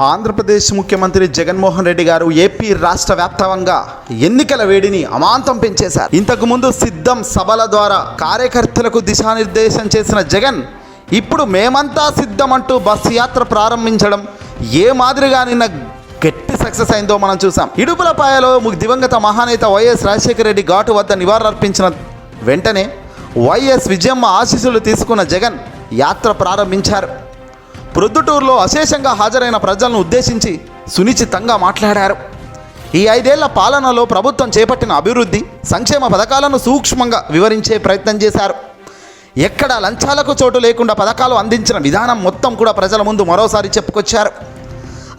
ఆంధ్రప్రదేశ్ ముఖ్యమంత్రి జగన్మోహన్ రెడ్డి గారు ఏపీ రాష్ట్ర వ్యాప్తంగా ఎన్నికల వేడిని అమాంతం పెంచేశారు. ఇంతకు ముందు సిద్ధం సభల ద్వారా కార్యకర్తలకు దిశానిర్దేశం చేసిన జగన్ ఇప్పుడు మేమంతా సిద్ధం అంటూ బస్సు యాత్ర ప్రారంభించడం ఏ మాదిరిగా నిన్న గట్టి సక్సెస్ అయిందో మనం చూసాం. ఇడుపులపాయలో ము- దివంగత మహానేత వైఎస్ రాజశేఖర రెడ్డి ఘాటు వద్ద నివాళులర్పించిన వెంటనే వైఎస్ విజయమ్మ ఆశీస్సులు తీసుకున్న జగన్ యాత్ర ప్రారంభించారు. ప్రొద్దుటూరులో అశేషంగా హాజరైన ప్రజలను ఉద్దేశించి సునిశ్చితంగా మాట్లాడారు. ఈ ఐదేళ్ళ పాలనలో ప్రభుత్వం చేపట్టిన అభివృద్ధి సంక్షేమ పథకాలను సూక్ష్మంగా వివరించే ప్రయత్నం చేశారు. ఎక్కడ లంచాలకు చోటు లేకుండా పథకాలు అందించిన విధానం మొత్తం కూడా ప్రజల ముందు మరోసారి చెప్పుకొచ్చారు.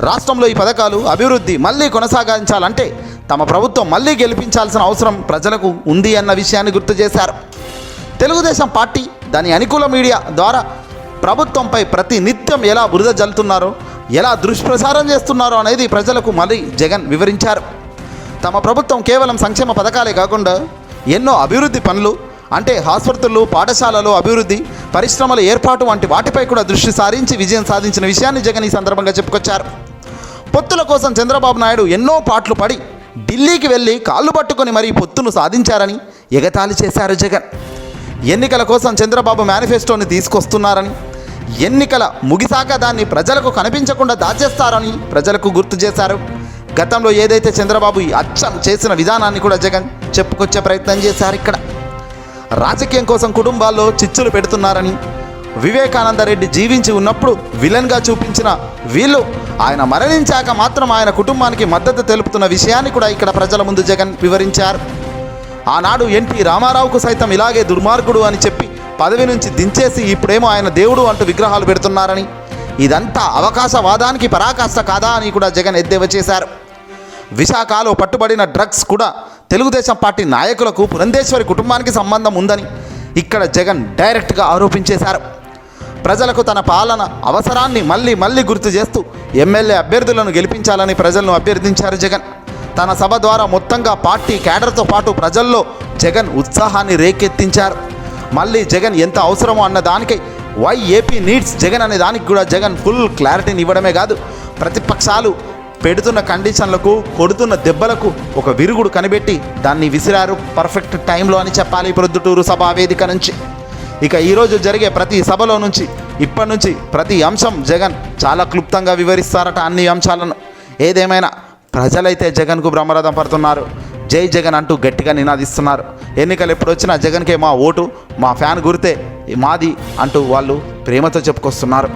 రాష్ట్రంలో ఈ పథకాలు అభివృద్ధి మళ్ళీ కొనసాగించాలంటే తమ ప్రభుత్వం మళ్ళీ గెలిపించాల్సిన అవసరం ప్రజలకు ఉంది అన్న విషయాన్ని గుర్తు చేశారు. తెలుగుదేశం పార్టీ దాని అనుకూల మీడియా ద్వారా ప్రభుత్వంపై ప్రతి నిత్యం ఎలా బురద జల్లుతున్నారో ఎలా దుష్ప్రసారం చేస్తున్నారో అనేది ప్రజలకు మళ్ళీ జగన్ వివరించారు. తమ ప్రభుత్వం కేవలం సంక్షేమ పథకాలే కాకుండా ఎన్నో అభివృద్ధి పనులు అంటే ఆసుపత్రులు పాఠశాలలు అభివృద్ధి పరిశ్రమల ఏర్పాటు వంటి వాటిపై కూడా దృష్టి సారించి విజయం సాధించిన విషయాన్ని జగన్ ఈ సందర్భంగా చెప్పుకొచ్చారు. పొత్తుల కోసం చంద్రబాబు నాయుడు ఎన్నో పాటలు పడి ఢిల్లీకి వెళ్ళి కాళ్ళు పట్టుకొని మరీ పొత్తును సాధించారని ఎగతాళి చేశారు జగన్. ఎన్నికల కోసం చంద్రబాబు మేనిఫెస్టోని తీసుకొస్తున్నారని ఎన్నికల ముగిసాక దాన్ని ప్రజలకు కనిపించకుండా దాచేస్తారని ప్రజలకు గుర్తు చేశారు. గతంలో ఏదైతే చంద్రబాబు ఈ అచ్చం చేసిన విధానాన్ని కూడా జగన్ చెప్పుకొచ్చే ప్రయత్నం చేశారు ఇక్కడ. రాజకీయం కోసం కుటుంబాల్లో చిచ్చులు పెడుతున్నారని వివేకానంద రెడ్డి జీవించి ఉన్నప్పుడు విలన్గా చూపించిన వీళ్ళు ఆయన మరణించాక మాత్రం ఆయన కుటుంబానికి మద్దతు తెలుపుతున్న విషయాన్ని కూడా ఇక్కడ ప్రజల ముందు జగన్ వివరించారు. ఆనాడు ఎన్టీ రామారావుకు సైతం ఇలాగే దుర్మార్గుడు అని చెప్పి పదవి నుంచి దించేసి ఇప్పుడేమో ఆయన దేవుడు అంటూ విగ్రహాలు పెడుతున్నారని. ఇదంతా అవకాశవాదానికి పరాకాష్ట కాదా అని కూడా జగన్ ఎద్దేవా చేశారు. విశాఖలో పట్టుబడిన డ్రగ్స్ కూడా తెలుగుదేశం పార్టీ నాయకులకు పురంధేశ్వరి కుటుంబానికి సంబంధం ఉందని ఇక్కడ జగన్ డైరెక్ట్గా ఆరోపించేశారు. ప్రజలకు తన పాలన అవసరాన్ని మళ్ళీ మళ్ళీ గుర్తు చేస్తూ ఎమ్మెల్యే అభ్యర్థులను గెలిపించాలని ప్రజలను అభ్యర్థించారు జగన్. తన సభ ద్వారా మొత్తంగా పార్టీ క్యాడర్తో పాటు ప్రజల్లో జగన్ ఉత్సాహాన్ని రేకెత్తించారు. మళ్ళీ జగన్ ఎంత అవసరమో అన్న దానికై వై ఏపీ నీడ్స్ జగన్ అనే దానికి కూడా జగన్ ఫుల్ క్లారిటీని ఇవ్వడమే కాదు. ప్రతిపక్షాలు పెడుతున్న కండిషన్లకు కొడుతున్న దెబ్బలకు ఒక విరుగుడు కనిపెట్టి దాన్ని విసిరారు. పర్ఫెక్ట్ టైంలో అని చెప్పాలి ప్రొద్దుటూరు సభా వేదిక నుంచి. ఇక ఈరోజు జరిగే ప్రతి సభలో నుంచి ఇప్పటి నుంచి ప్రతి అంశం జగన్ చాలా క్లుప్తంగా వివరిస్తారట అన్ని అంశాలను. ఏదేమైనా ప్రజలైతే జగన్కు బ్రహ్మరథం పడుతున్నారు. జై జగన్ అంటూ గట్టిగా నినాదిస్తున్నారు. ఎన్నికలు ఎప్పుడు వచ్చినా జగన్కే మా ఓటు మా ఫ్యాన్ గురితే మాది అంటూ వాళ్ళు ప్రేమతో చెప్పుకొస్తున్నారు.